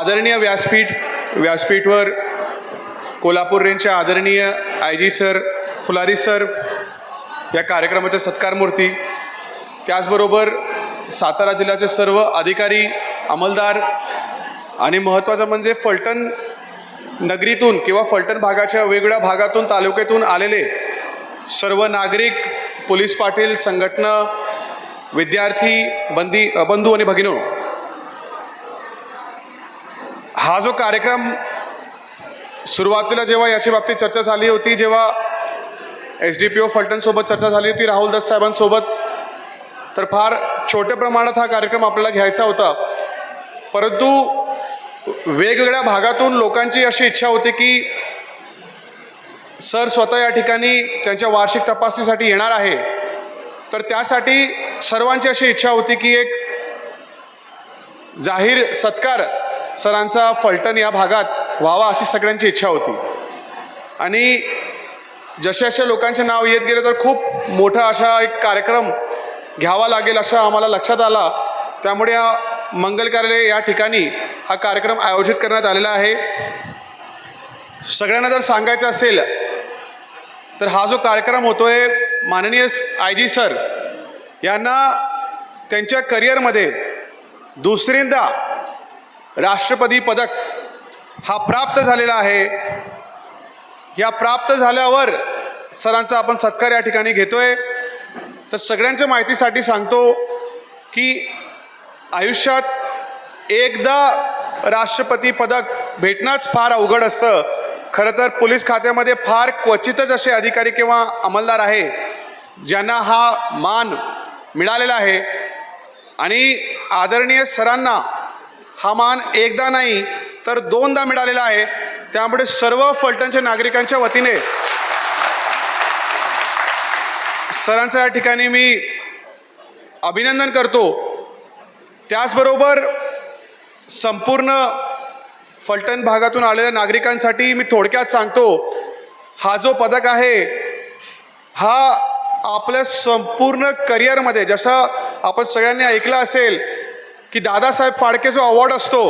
आदरणीय व्यासपीठ व्यासपीठवर कोल्हापूर रेंजचे आदरणीय I G sir Phulari sir या कार्यक्रमाच्या सत्कारमूर्ती त्याचबरोबर सातारा जिल्ह्याचे सर्व अधिकारी अंमलदार आणि महत्त्वाचं म्हणजे फलटण नगरीतून किंवा फलटण भागाच्या वेगवेगळ्या भागातून तालुक्यातून आलेले सर्व नागरिक पोलीस पाटील संघटना विद्यार्थी बंदी बंधू आणि भगिनो हा जो कार्यक्रम सुरुवातीला जेव्हा याच्या बाबतीत चर्चा झाली होती जेव्हा एस डी पी ओ फलटणसोबत चर्चा झाली होती राहुल दस साहेबांसोबत तर फार छोट्या प्रमाणात हा कार्यक्रम आपल्याला घ्यायचा होता. परंतु वेगवेगळ्या भागातून लोकांची अशी इच्छा होती की सर स्वतः या ठिकाणी त्यांच्या वार्षिक तपासणीसाठी येणार आहे. तर त्यासाठी सर्वांची अशी इच्छा होती की एक जाहीर सत्कार सरांचा फलटण या भागात व्हावा अशी सगळ्यांची इच्छा होती. आणि जशा अशा लोकांचे नाव येत गेले तर खूप मोठा असा एक कार्यक्रम घ्यावा लागेल असा आम्हाला लक्षात आला. त्यामुळे या मंगल कार्यालय या ठिकाणी हा कार्यक्रम आयोजित करण्यात आलेला आहे. सगळ्यांना जर सांगायचं असेल तर हा जो कार्यक्रम होतो आहे माननीय आय जी सर यांना त्यांच्या करिअरमध्ये दुसऱ्यांदा राष्ट्रपती पदक हा प्राप्त झालेला आहे. या प्राप्त झाल्यावर सरांचा आपण सत्कार या ठिकाणी घेतोय. तर सगळ्यांच्या माहितीसाठी सांगतो की आयुष्यात एकदा राष्ट्रपती पदक भेटणंच फार अवघड असतं. खरं तर पोलीस खात्यामध्ये फार क्वचितच असे अधिकारी किंवा अंमलदार आहे ज्यांना हा मान मिळालेला आहे. आणि आदरणीय सरांना हा मान एकदा नाही तर दोनदा मिळालेला आहे. त्यामुळे सर्व फलटणच्या नागरिकांच्या वतीने सरांचं या ठिकाणी मी अभिनंदन करतो. त्याचबरोबर संपूर्ण फलटण भागातून आलेल्या नागरिकांसाठी मी थोडक्यात सांगतो हा जो पदक आहे हा आपल्या संपूर्ण करिअरमध्ये जसं आपण सगळ्यांनी ऐकलं असेल की दादासाहेब फाळके जो अवॉर्ड असतो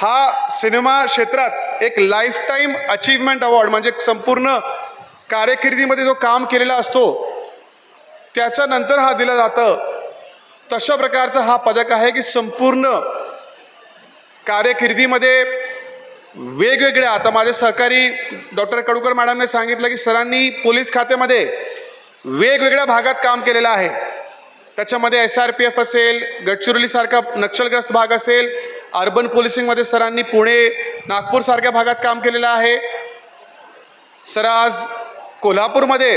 हा सिनेमा क्षेत्रात एक लाईफ टाईम अचीवमेंट अवॉर्ड म्हणजे संपूर्ण कार्यकिर्दीमध्ये जो काम केलेला असतो त्याच्यानंतर हा दिला जातं. तशा प्रकारचा हा पदक आहे की संपूर्ण कार्यकिर्दीमध्ये वेगवेगळ्या आता माझे सहकारी डॉक्टर कडुकर मॅडमने सांगितलं की सरांनी पोलीस खात्यामध्ये वेगवेगळ्या भागात काम केलेलं आहे. त्याच्यामध्ये एस आर पी एफ असेल गडचिरोलीसारखा नक्षलग्रस्त भाग असेल अर्बन पोलिसिंगमध्ये सरांनी पुणे नागपूरसारख्या भागात काम केलेलं आहे. सर आज कोल्हापूरमध्ये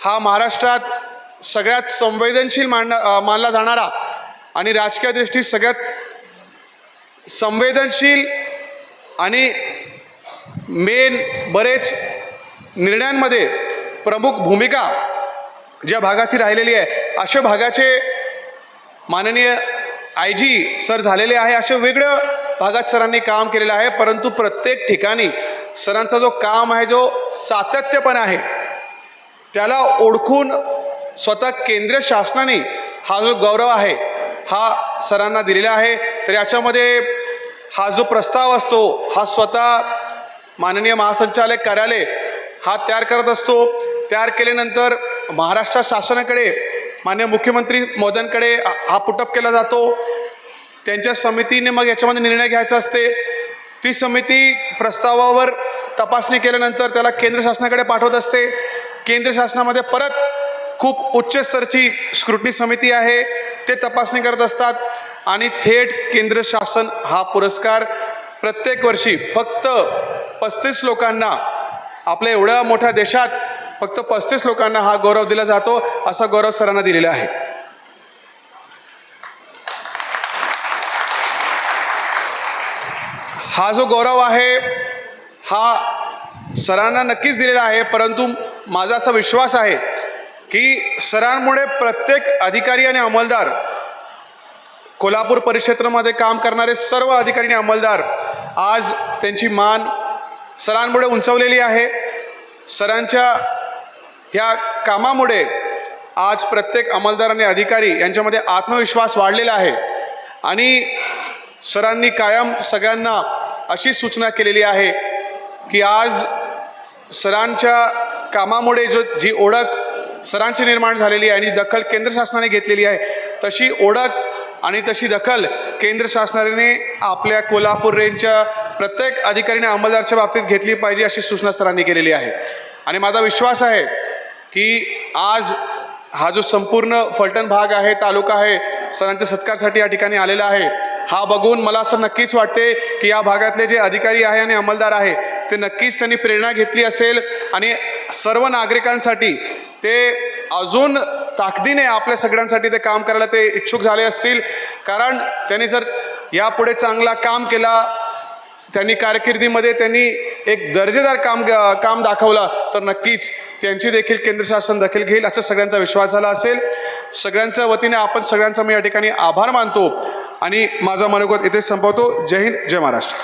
हा महाराष्ट्रात सगळ्यात संवेदनशील मांडा मानला जाणारा आणि राजकीय दृष्टी सगळ्यात संवेदनशील आणि मेन बरेच निर्णयांमध्ये प्रमुख भूमिका ज्या भागाची राहिलेली आहे अशा भागाचे माननीय आय जी सर झालेले आहे अशा वेगळ्या भागात सरांनी काम केलेलं आहे परंतु प्रत्येक ठिकाणी सरांचा जो काम आहे जो सातत्यपणा आहे त्याला ओळखून स्वतः केंद्र शासनाने हा जो गौरव आहे हा सरांना दिलेला आहे. तर याच्यामध्ये हा जो प्रस्ताव असतो हा स्वतः माननीय महासंचालक कार्यालय हा तयार करत असतो. तयार केल्यानंतर महाराष्ट्र शासनाकडे मान्य मुख्यमंत्री मोदयांकडे हा पुटअप केला जातो. त्यांच्या समितीने मग याच्यामध्ये निर्णय घ्यायचा असते. ती समिती प्रस्तावावर तपासणी केल्यानंतर त्याला केंद्र शासनाकडे पाठवत असते. केंद्र शासनामध्ये परत खूप उच्च स्तरची स्क्रुटनी समिती आहे. ते तपासणी करत असतात. आणि थेट केंद्र शासन हा पुरस्कार प्रत्येक वर्षी फक्त पस्तीस लोकांना आपल्या एवढ्या मोठ्या देशात फक्त पस्तीस लोकांना हा गौरव दिला जातो असा गौरव सरांना दिलेला आहे. हा जो गौरव आहे हा सरांना नक्कीच दिलेला आहे परंतु माझा असा विश्वास आहे की सरांमुळे प्रत्येक अधिकारी आणि अंमलदार कोल्हापूर परिक्षेत्रामध्ये काम करणारे सर्व अधिकारी आणि अंमलदार आज त्यांची मान सरांमुळे उंचवलेली आहे. सरांच्या ह्या कामामुळे आज प्रत्येक अंमलदार आणि अधिकारी यांच्यामध्ये आत्मविश्वास वाढलेला आहे. आणि सरांनी कायम सगळ्यांना अशी सूचना केलेली आहे की आज सरांच्या कामामुळे जो जी ओळख सरांची निर्माण झालेली आहे आणि दखल केंद्र शासनाने घेतलेली आहे तशी ओळख आणि तशी दखल केंद्र शासनाने आपल्या कोल्हापूर रेंजच्या प्रत्येक अधिकारीने अंमलदारच्या बाबतीत घेतली पाहिजे अशी सूचना सरांनी केलेली आहे. आणि माझा विश्वास आहे की आज हा जो संपूर्ण फलटण भाग आहे तालुका आहे सरांच्या सत्कारसाठी या ठिकाणी आलेला आहे. हा बघून मला असं नक्कीच वाटते की या भागातले जे अधिकारी आहे आणि अंमलदार आहे ते नक्कीच त्यांनी प्रेरणा घेतली असेल आणि सर्व नागरिकांसाठी ते अजून ताकदीने आपल्या सगळ्यांसाठी ते काम करायला ते इच्छुक झाले असतील. कारण त्यांनी जर यापुढे चांगला काम केला त्यांनी कारकिर्दीमध्ये त्यांनी एक दर्जेदार काम काम दाखवला तर नक्कीच त्यांची देखील केंद्र शासन दखल घेईल असं सगळ्यांचा विश्वास झाला असेल. सगळ्यांच्या वतीने आपण सगळ्यांचा मी या ठिकाणी आभार मानतो. आणि माझा मनोगत येथे संपवतो. जय हिंद जय महाराष्ट्र.